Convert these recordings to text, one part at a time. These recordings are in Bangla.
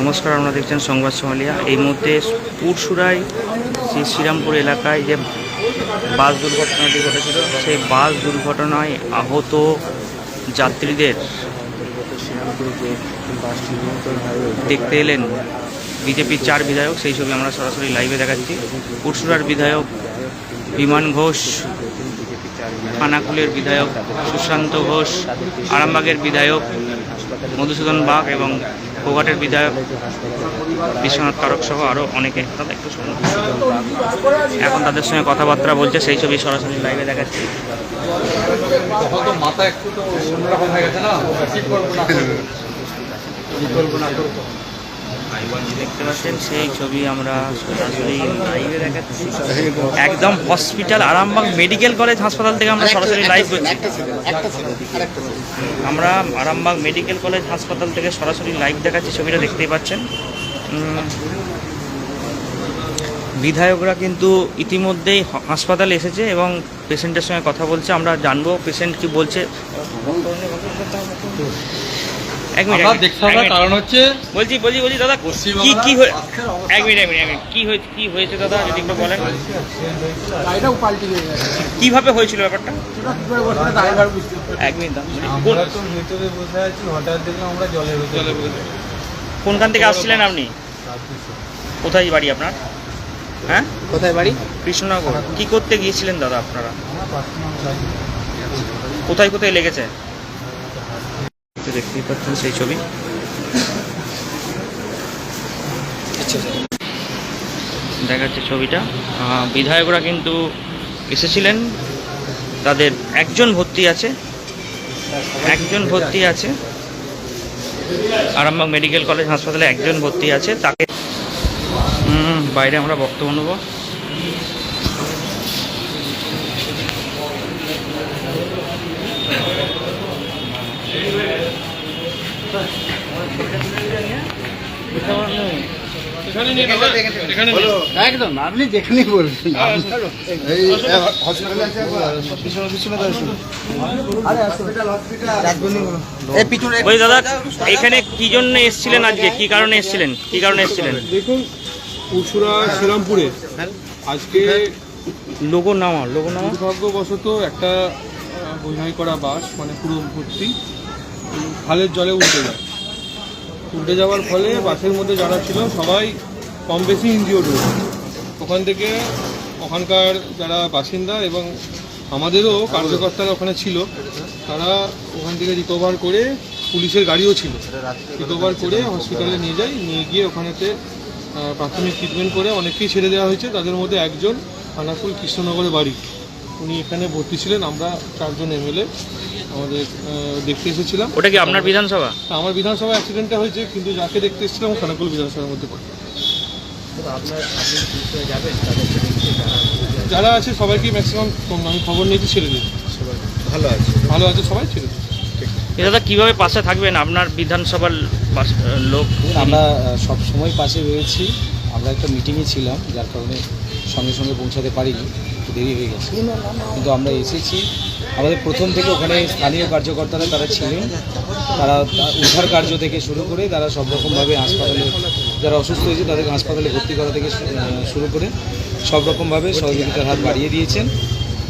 নমস্কার, আপনারা দেখছেন সংবাদ সোমালিয়া এই মুহূর্তে পুরসুরাই শ্রী শ্রীরামপুর এলাকায় যে বাস দুর্ঘটনাটি ঘটেছিল, সেই বাস দুর্ঘটনায় আহত যাত্রীদের দেখতে এলেন বিজেপির চার বিধায়ক। সেই ছবি আমরা সরাসরি লাইভে দেখাচ্ছি। পুরসুরার বিধায়ক বিমান ঘোষ, খানাকুলের বিধায়ক সুশান্ত ঘোষ, আরামবাগের বিধায়ক মধুসূদন বাগ এবং ফোগাটের বিধায়ক বিশ্বনাথ কারক সহ আরও অনেকে তাদের একটু শুনুন এখন তাদের সঙ্গে কথাবার্তা বলছে, সেই ছবি সরাসরি লাইভে দেখাচ্ছি। মাথা একটু তো অন্যরকম হয়ে গেছে না? দেখতে পাচ্ছেন সেই ছবি আমরা সরাসরি লাইভে দেখাচ্ছি। একদম হসপিটাল আরামবাগ মেডিকেল কলেজ হাসপাতাল থেকে আমরা সরাসরি লাইভ করছি। আমরা আরামবাগ মেডিকেল কলেজ হাসপাতাল থেকে সরাসরি লাইভ দেখাচ্ছি ছবিটা দেখতেই পাচ্ছেন। বিধায়করা কিন্তু ইতিমধ্যেই হাসপাতালে এসেছে এবং পেশেন্টের সঙ্গে কথা বলছে। আমরা জানব পেশেন্ট কি বলছে। এক মিনিট, দেখতে হবে কারণ হচ্ছে বলছি বলছি বলছি দাদা কি কি হয়ে এক মিনিট এক মিনিট এক মিনিট। কি হয়েছে কি হয়েছে দাদা যদি একটু বলেন? গাড়িটাও পাল্টে হয়ে গেছে। কীভাবে হয়েছিল ব্যাপারটা? সেটা কি করে বসে ড্রাইভার বুঝতে এক মিনিট। আমরা তো ভেতরে বসে আছি হঠাৎ দেখলাম আমরা জলের ভিতরে কোনখান থেকে আসছিলেন আপনি? কোথায় বাড়ি আপনার? হ্যাঁ? কোথায় বাড়ি? কৃষ্ণনগর। কি করতে গিয়েছিলেন দাদা আপনারা? কোথায় কোথায় লেগেছে? তো দেখতেই পাচ্ছেন সেই ছবি। দেখাচ্ছে ছবিটা। বিধায়করা কিন্তু এসেছিলেন। তাদের একজন ভর্তি আছে। একজন ভর্তি আছে। আরামবাগ মেডিকেল কলেজ হাসপাতালে একজন ভর্তি আছে। তাকে হুম, বাইরে আমরা বক্তব্য নেব। একদম আপনি যেখানেই ওই দাদা এখানে কি জন্য এসেছিলেন আজকে? কি কারণে এসেছিলেন? কি কারণে এসেছিলেন? দেখুন উসুরা শ্রীরামপুরে আজকে লোগো নামা লোগো নামা দুর্ভাগ্যবশত একটা বোঝাই করা বাস মানে পুরো ভর্তি খালের জলে উল্টে যায়। উল্টে যাওয়ার ফলে বাসের মধ্যে যারা ছিল সবাই কম বেশি ইনজিওর্ড হয়েছে ওখান থেকে ওখানকার যারা বাসিন্দা এবং আমাদেরও কার্যকর্তারা ওখানে ছিল, তারা ওখান থেকে রিকভার করে পুলিশের গাড়িও ছিল। রিকভার করে হসপিটালে নিয়ে যায়, নিয়ে গিয়ে ওখানেতে প্রাথমিক ট্রিটমেন্ট করে অনেককেই ছেড়ে দেওয়া হয়েছে। তাদের মধ্যে একজন খানাকুল কৃষ্ণনগরের বাড়ি। উনি এখানে ভর্তি ছিলেন আমরা চারজন এমএলএ আমাদের দেখতে এসেছিলাম। ওটা কি আপনার বিধানসভা? তা আমার বিধানসভা অ্যাক্সিডেন্টটা হয়েছে কিন্তু যাকে দেখতে এসেছিলাম খানাকুল বিধানসভার মধ্যে পড়ে। যারা আছে সবাইকে ম্যাক্সিমাম আমি খবর নিয়েছি ছেড়ে দিয়েছি। ভালো আছে। ভালো আছে সবাই ছেড়ে দিয়েছি। এ দাদা কীভাবে পাশে থাকবেন? আপনার বিধানসভার লোক আমরা সব সময় পাশে রয়েছি। আমরা একটা মিটিংয়ে ছিলাম যার কারণে সঙ্গে সঙ্গে পৌঁছাতে পারিনি। একটু দেরি হয়ে গেছে। কিন্তু আমরা এসেছি। আমাদের প্রথম থেকে ওখানে স্থানীয় কার্যকর্তারা তারা ছিলেন। তারা উদ্ধার কার্য থেকে শুরু করে তারা সব রকমভাবে হাসপাতালে, যারা অসুস্থ হয়েছে তাদেরকে হাসপাতালে ভর্তি করা থেকে শুরু করে সব রকমভাবে সহযোগিতার হাত বাড়িয়ে দিয়েছেন।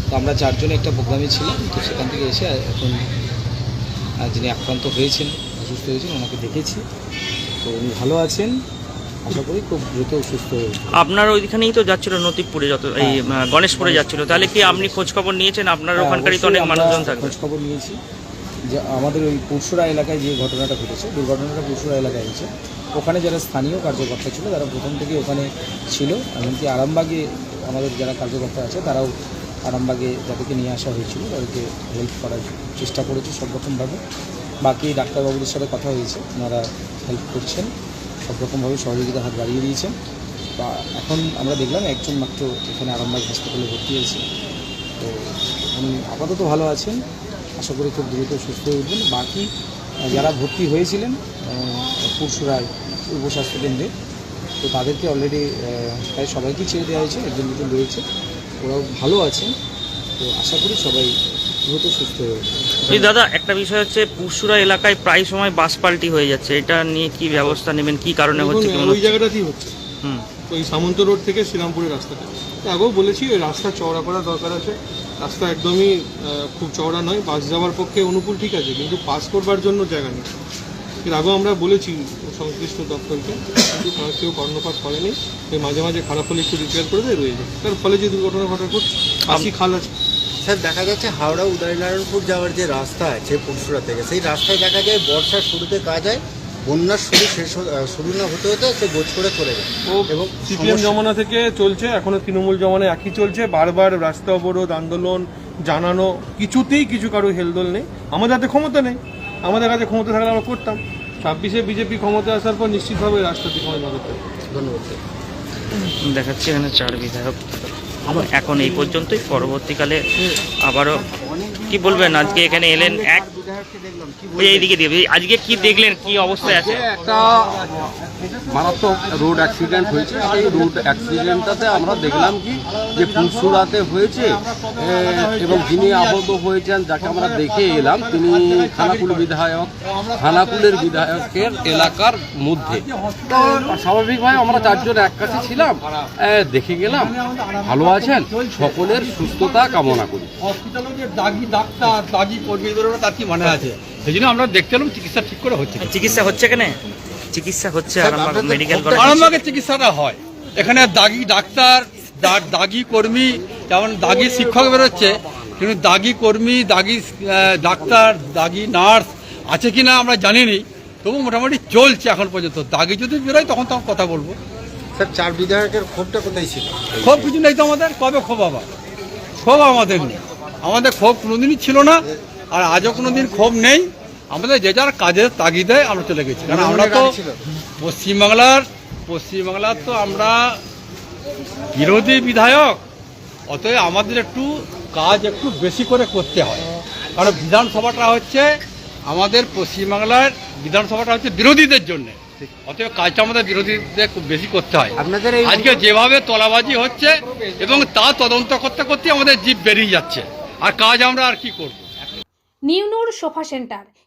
তো আমরা চারজনে একটা প্রোগ্রামে ছিলাম। তো সেখান থেকে এসে এখন যিনি আক্রান্ত হয়েছেন, অসুস্থ হয়েছেন, ওনাকে দেখেছি। তো উনি ভালো আছেন। আশা করি খুব দ্রুত সুস্থ হয়ে আপনার ওইখানেই তো যাচ্ছিল নতিবপুরে যত এই গণেশপুরে যাচ্ছিল। তাহলে কি আপনি খোঁজ খবর নিয়েছেন? আপনার হ্যাঁ, ওখানকারই তো অনেক মানুষজন থাকবে। খোঁজ খবর নিয়েছি। যে আমাদের ওই পুরসুরা এলাকায় যে ঘটনাটা ঘটেছে দুর্ঘটনাটা পুরসুরা এলাকায় হয়েছে। ওখানে যারা স্থানীয় কার্যকর্তা ছিল তারা প্রথম থেকে ওখানে ছিল। এমনকি আরামবাগে আমাদের যারা কার্যকর্তা আছে তারাও আরামবাগে যাদেরকে নিয়ে আসা হয়েছিল। তাদেরকে হেল্প করার চেষ্টা করেছে সব রকমভাবে বাকি ডাক্তারবাবুদের সাথে কথা হয়েছে ওনারা হেল্প করছেন। সব রকমভাবে সহযোগিতা হাত বাড়িয়ে দিয়েছেন বা এখন আমরা দেখলাম একজন মাত্র এখানে আরামবাগ হাসপাতালে ভর্তি হয়েছে। তো উনি আপাতত ভালো আছেন। আশা করি খুব দ্রুত সুস্থ হয়ে উঠবেন। বাকি যারা ভর্তি হয়েছিলেন পুরসুরায় উপস্বাস্থ্য কেন্দ্রে, তো তাদেরকে অলরেডি প্রায় সবাইকেই ছেড়ে দেওয়া হয়েছে। একজন দুজন রয়েছে। ওরাও ভালো আছেন। তো আশা করি সবাই দ্রুত সুস্থ হয়ে উঠবে দাদা একটা বিষয় হচ্ছে পুরসুরা এলাকায় প্রায় সময় বাস পাল্টি হয়ে যাচ্ছে। এটা নিয়ে কি ব্যবস্থা নেবেন? কি কারণে হচ্ছে মনে ওই জায়গাটাতেই হচ্ছে। হুম। ওই সামন্ত রোড থেকে শ্রীরামপুরের রাস্তাটা তো আগেও বলেছি ওই রাস্তা চওড়া করা দরকার আছে। রাস্তা একদমই খুব চওড়া নয় বাস যাওয়ার পক্ষে অনুকূল ঠিক আছে কিন্তু পাস করবার জন্য জায়গা নেই। এর আগেও আমরা বলেছি সংশ্লিষ্ট দপ্তরকে কিন্তু তারা কেউ কর্ণপাত করেনি। ওই মাঝে মাঝে খারাপ হলে একটু রিপেয়ার করে দেয় রয়ে যায়। তার ফলে যে দুর্ঘটনা ঘটা ঘটছে পাশি খাল আছে। স্যার দেখা যাচ্ছে হাওড়া উদয়নারায়ণপুর যাওয়ার যে রাস্তা আছে পুরসুরা থেকে সেই রাস্তায় দেখা যায় বর্ষার শুরুতে কাজ হয় বন্যার শুরু শেষ শুরু না হতে হতে সে গোছ করে চলে যায়। এবং সিপিএম জমানা থেকে চলছে এখনও তৃণমূল জমানা একই চলছে বারবার রাস্তা অবরোধ আন্দোলন জানানো কিছুতেই কিছু কারও হেলদোল নেই। আমাদের হাতে ক্ষমতা নেই। আমাদের কাছে ক্ষমতা থাকলে আমরা করতাম। ছাব্বিশে বিজেপি ক্ষমতা আসার পর নিশ্চিতভাবে রাস্তা দিকে আমাদের নজর দেবে। ধন্যবাদ দেখাচ্ছি এখানে চার বিধায়ক। এখন এই পর্যন্তই। পরবর্তীকালে আবারও কি বলবেন? আজকে এখানে এলেন এক এইদিকে দিয়ে, আজকে কি দেখলেন? কি অবস্থায় আছে? একটা মারাত্মক রোড অ্যাক্সিডেন্ট হয়েছে। সেই রোড অ্যাক্সিডেন্টটাতে আমরা দেখলাম কি যে পুরসুরাতে হয়েছে এবং যিনি আহত হয়েছেন যাকে আমরা দেখে এলাম তিনি খানাকুল বিধায়ক খানাকুলের বিধায়কের এলাকার মধ্যে। তো স্বাভাবিকভাবে আমরা চারজন এক কাছে ছিলাম দেখে গেলাম ভালো আছেন সকলের সুস্থতা কামনা করি। হসপিটালে যে দাগি ডাক্তার দাগি কর্মীদের তার কি মানে আছে? সেই জন্য আমরা দেখতে এলাম চিকিৎসা ঠিক করে হচ্ছে চিকিৎসা হচ্ছে এখানে চিকিৎসা হচ্ছে আরামবাগ মেডিকেল কলেজ আরামবাগের চিকিৎসাটা হয়। এখানে দাগি ডাক্তার দা- দাগি কর্মী যেমন দাগি শিক্ষক বেরোচ্ছে কিন্তু দাগি কর্মী দাগি ডাক্তার দাগি নার্স আছে কি না আমরা জানিনি। তবু মোটামুটি চলছে এখন পর্যন্ত। দাগি যদি বেরোয় তখন তো কথা বলব। স্যার চার বিধায়কের ক্ষোভটা কোথায় ছিল? ক্ষোভ কিছু নেই তো আমাদের? কবে ক্ষোভ আবার? ক্ষোভ আমাদের নেই। আমাদের ক্ষোভ কোনোদিনই ছিল না আর আজও কোনোদিন ক্ষোভ নেই। আমাদের যে যার কাজের তাগিদে আমরা চলে গেছি। কারণ আমরা তো পশ্চিমবাংলার পশ্চিমবাংলার তো আমরা বিরোধী বিধায়ক অতএব আমাদের একটু কাজ একটু বেশি করে করতে হয়। কারণ বিধানসভাটা হচ্ছে আমাদের পশ্চিমবাংলার বিধানসভাটা হচ্ছে বিরোধীদের জন্য। অতএব কাজটা আমাদের বিরোধীদের খুব বেশি করতে হয়। আপনাদের আজকে যেভাবে তলাবাজি হচ্ছে এবং তা তদন্ত করতে করতে আমাদের জীব বেরিয়ে যাচ্ছে। আর কাজ আমরা আর কি করব? নিউনুর সোফা সেন্টার